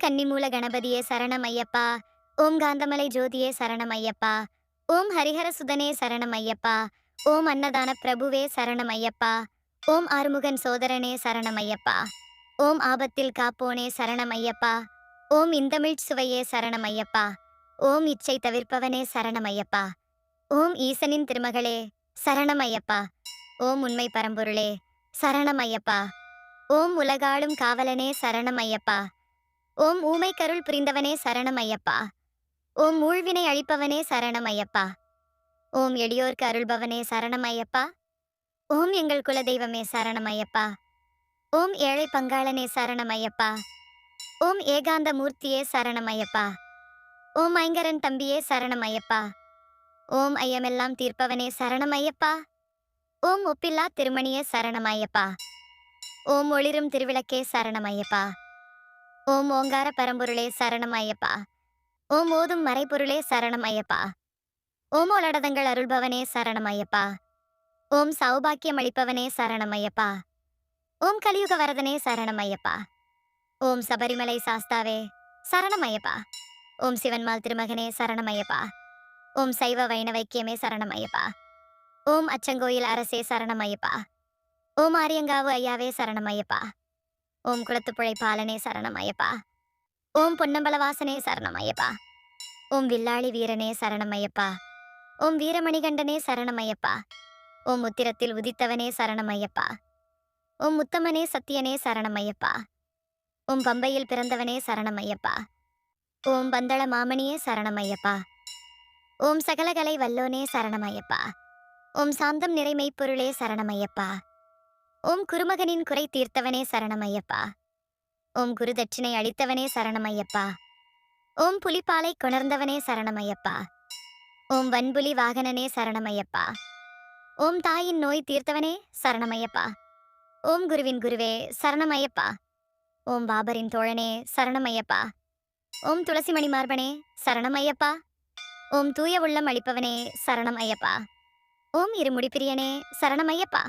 கன்னிமூல கணபதியே சரணம் ஐயப்பா ஓம் காந்தமலை ஜோதியே சரணம் ஐயப்பா ஓம் ஹரிஹர சுதனே சரணம் ஐயப்பா ஓம் அன்னதான பிரபுவே சரணம் ஐயப்பா ஓம் ஆறுமுகன் சோதரனே சரணம் ஐயப்பா ஓம் ஆபத்தில் காப்போனே சரணம் ஐயப்பா ஓம் இந்தமிழ் சுவையே சரணம் ஐயப்பா ஓம் இச்சை தவிர்ப்பவனே சரணம் ஐயப்பா ஓம் ஈசனின் திருமகளே சரணம் ஐயப்பா ஓம் உண்மை பரம்பொருளே சரணம் ஐயப்பா ஓம் உலகாளும் காவலனே சரணம் ஐயப்பா ஓம் ஊமை கருள் புரிந்தவனே சரணம் ஐயப்பா ஓம் ஊழ்வினை அழிப்பவனே சரணம் ஐயப்பா ஓம் எளியோர்க்கு அருள்பவனே சரணம் ஐயப்பா ஓம் எங்கள் குலதெய்வமே சரணம் ஐயப்பா ஓம் ஏழை பங்காளனே சரணம் ஐயப்பா ஓம் ஏகாந்த மூர்த்தியே சரணம் ஐயப்பா ஓம் ஐங்கரன் தம்பியே சரணம் ஐயப்பா ஓம் ஐயமெல்லாம் தீர்ப்பவனே சரணம் ஐயப்பா ஓம் ஒப்பில்லா திருமணியே சரணம் ஐயப்பா ஓம் ஒளிரும் திருவிளக்கே சரணம் ஐயப்பா ஓம் ஓங்கார பரம்பொருளே சரணம் ஐயப்பா ஓம் ஓதும் மறைபொருளே சரணம் ஐயப்பா ஓம் ஒலடதங்கள் அருள்பவனே சரணம் ஐயப்பா ஓம் சௌபாக்கியம் அளிப்பவனே சரணம் ஐயப்பா ஓம் கலியுக வரதனே சரணம் ஐயப்பா ஓம் சபரிமலை சாஸ்தாவே சரணம் ஐயப்பா ஓம் சிவன்மால் திருமகனே சரணம் ஐயப்பா ஓம் சைவ வைணவைக்கியமே சரணம் ஐயப்பா ஓம் அச்சங்கோயில் அரசே சரணம் ஐயப்பா ஓம் ஆரியங்காவு ஐயாவே சரணம் ஐயப்பா ஓம் குளத்துப்புழை பாலனே சரணம் ஐயப்பா ஓம் பொன்னம்பலவாசனே சரணம் ஐயப்பா ஓம் வில்லாளி வீரனே சரணம் ஐயப்பா ஓம் வீரமணிகண்டனே சரணம் ஐயப்பா ஓம் உத்திரத்தில் உதித்தவனே சரணம் ஐயப்பா ஓம் முத்தமனே சத்தியனே சரணம் ஐயப்பா ஓம் பம்பையில் பிறந்தவனே சரணம் ஐயப்பா ஓம் பந்தள மாமணியே சரணம் ஐயப்பா ஓம் சகலகலை வல்லோனே சரணம் ஐயப்பா ஓம் சாந்தம் நிறை மெய்ப்பொருளே சரணம் ஓம் குருமகனின் குறை தீர்த்தவனே சரணம் ஐயப்பா ஓம் குருதட்சிணை அளித்தவனே சரணம் ஐயப்பா ஓம் புலிப்பாலை கொணர்ந்தவனே சரணம் ஐயப்பா ஓம் வன்புலி வாகனனே சரணம் ஐயப்பா ஓம் தாயின் நோய் தீர்த்தவனே சரணமையப்பா. ஓம் குருவின் குருவே சரணம் ஐயப்பா ஓம் பாபரின் தோழனே சரணம் ஐயப்பா ஓம் துளசிமணி மார்பனே சரணம் ஐயப்பா ஓம் தூய உள்ளம் அளிப்பவனே சரணம் ஐயப்பா ஓம் இருமுடிப்பிரியனே சரணம் ஐயப்பா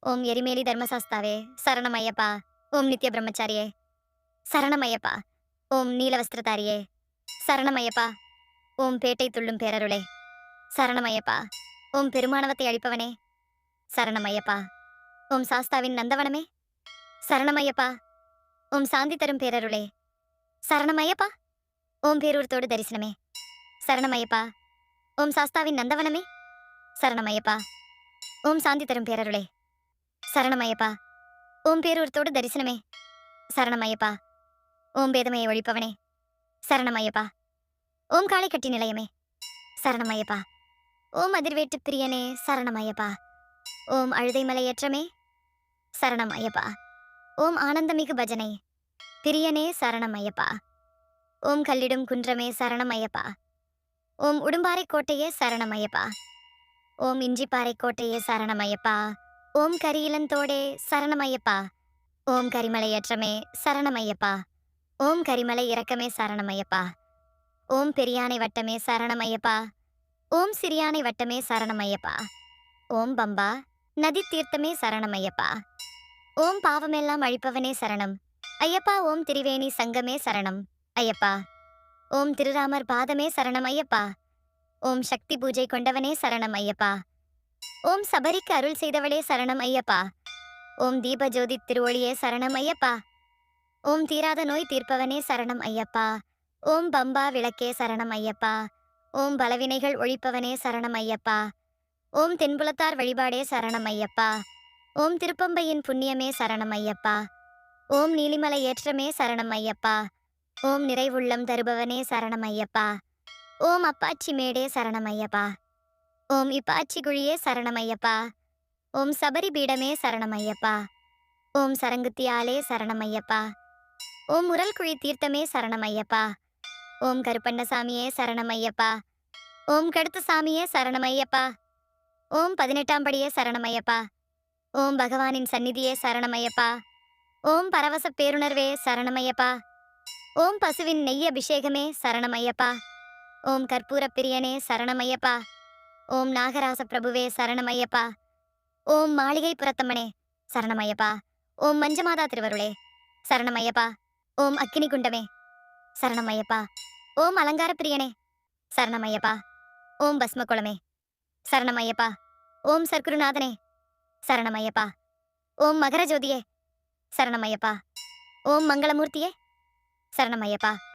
ஓம் எரிமேலி தர்மசாஸ்தாவே சரணம் ஐயப்பா. ஓம் நித்ய பிரம்மச்சாரியே. சரணம் ஐயப்பா. ஓம் நீலவஸ்திரதாரியே. சரணம் ஐயப்பா. ஓம் பேட்டை துள்ளும் பேரருளே. சரணம் ஐயப்பா. ஓம் பெருமானவத்தை அழிப்பவனே. சரணம் ஐயப்பா. ஓம் சாஸ்தாவின் நந்தவனமே. சரணம் ஐயப்பா. ஓம் சாந்தி தரும் பேரருளே. சரணம் ஐயப்பா. ஓம் பேரூர்த்தோடு தரிசனமே. சரணம் ஐயப்பா. ஓம் சாஸ்தாவின் நந்தவனமே. சரணம் ஐயப்பா. ஓம் சாந்தி தரும் பேரருளே. சரணம் ஐயப்பா ஓம் பேரூர்த்தோடு தரிசனமே. சரணமையப்பா. ஓம் பேதமையை ஒழிப்பவனே. சரணமையப்பா. ஓம் காளை கட்டி நிலையமே. சரணம் ஐயப்பா ஓம் அதிர்வேட்டு பிரியனே. சரணமையப்பா. ஓம் அழுதை மலையற்றமே. சரணம் ஐயப்பா ஓம் ஆனந்தமிகு பஜனை. பிரியனே சரணம் ஐயப்பா ஓம் கல்லிடும் குன்றமே சரணமையப்பா. ஓம் உடும்பாறை கோட்டையே சரணமையப்பா. ஓம் இஞ்சிப்பாறை கோட்டையே சரணமையப்பா. ஓம் கரியிலந்தோடே சரணம் ஐயப்பா ஓம் கரிமலையற்றமே சரணம் ஐயப்பா ஓம் கரிமலை இறக்கமே சரணமையப்பா. ஓம் பெரியானை வட்டமே சரணம் ஐயப்பா ஓம் சிறியானை வட்டமே சரணம் ஐயப்பா ஓம் பம்பா நதி தீர்த்தமே சரணம் ஐயப்பா ஓம் பாவமெல்லாம் அழிப்பவனே சரணம். ஐயப்பா ஓம் திரிவேணி சங்கமே சரணம். ஐயப்பா ஓம் திருராமர் பாதமே சரணம் ஐயப்பா. ஓம் சக்தி பூஜை கொண்டவனே சரணம் ஐயப்பா. ஓம் சபரிக்கு அருள் செய்தவளே சரணம் ஐயப்பா ஓம் தீபஜோதி திருவொளியே சரணம் ஐயப்பா ஓம் தீராத நோய் தீர்ப்பவனே சரணம் ஐயப்பா ஓம் பம்பா விளக்கே சரணம் ஐயப்பா ஓம் பலவினைகள் ஒழிப்பவனே சரணம் ஐயப்பா ஓம் தென்புலத்தார் வழிபாடே சரணம் ஐயப்பா ஓம் திருப்பம்பையின் புண்ணியமே சரணம் ஐயப்பா ஓம் நீலிமலை ஏற்றமே சரணம் ஐயப்பா ஓம் நிறைவுள்ளம் தருபவனே சரணம் ஐயப்பா ஓம் அப்பாச்சி மேடே சரணம் ஐயப்பா ஓம் இப்பாச்சி குழியே சரணம் ஓம் சபரி பீடமே சரணமையப்பா ஓம் சரங்குத்தியாலே சரணமையப்பா ஓம் முரல் குழி தீர்த்தமே சரணமையப்பா ஓம் கருப்பண்ணசாமியே சரணமையப்பா ஓம் கடுத்த சாமியே சரணமையப்பா ஓம் பதினெட்டாம் படியே சரணமையப்பா ஓம் பகவானின் சந்நிதியே சரணமையப்பா ஓம் பரவச பேருணர்வே சரணமையப்பா ஓம் பசுவின் நெய் அபிஷேகமே சரணமையப்பா ஓம் கற்பூர பிரியனே சரணமையப்பா ஓம் நாகராச பிரபுவே சரணமையப்பா. ஓம் மாளிகை புரத்தம்மனே சரணமையப்பா. ஓம் மஞ்சமாதா திருவருளே சரணமையப்பா. ஓம் அக்கினி குண்டமே சரணமையப்பா. ஓம் அலங்கார பிரியனே சரணமையப்பா. ஓம் பஸ்மகுளமே சரணமையப்பா. ஓம் சர்க்குருநாதனே சரணமையப்பா. ஓம் மகர ஜோதியே சரணம் ஓம் மங்களமூர்த்தியே சரணமையப்பா.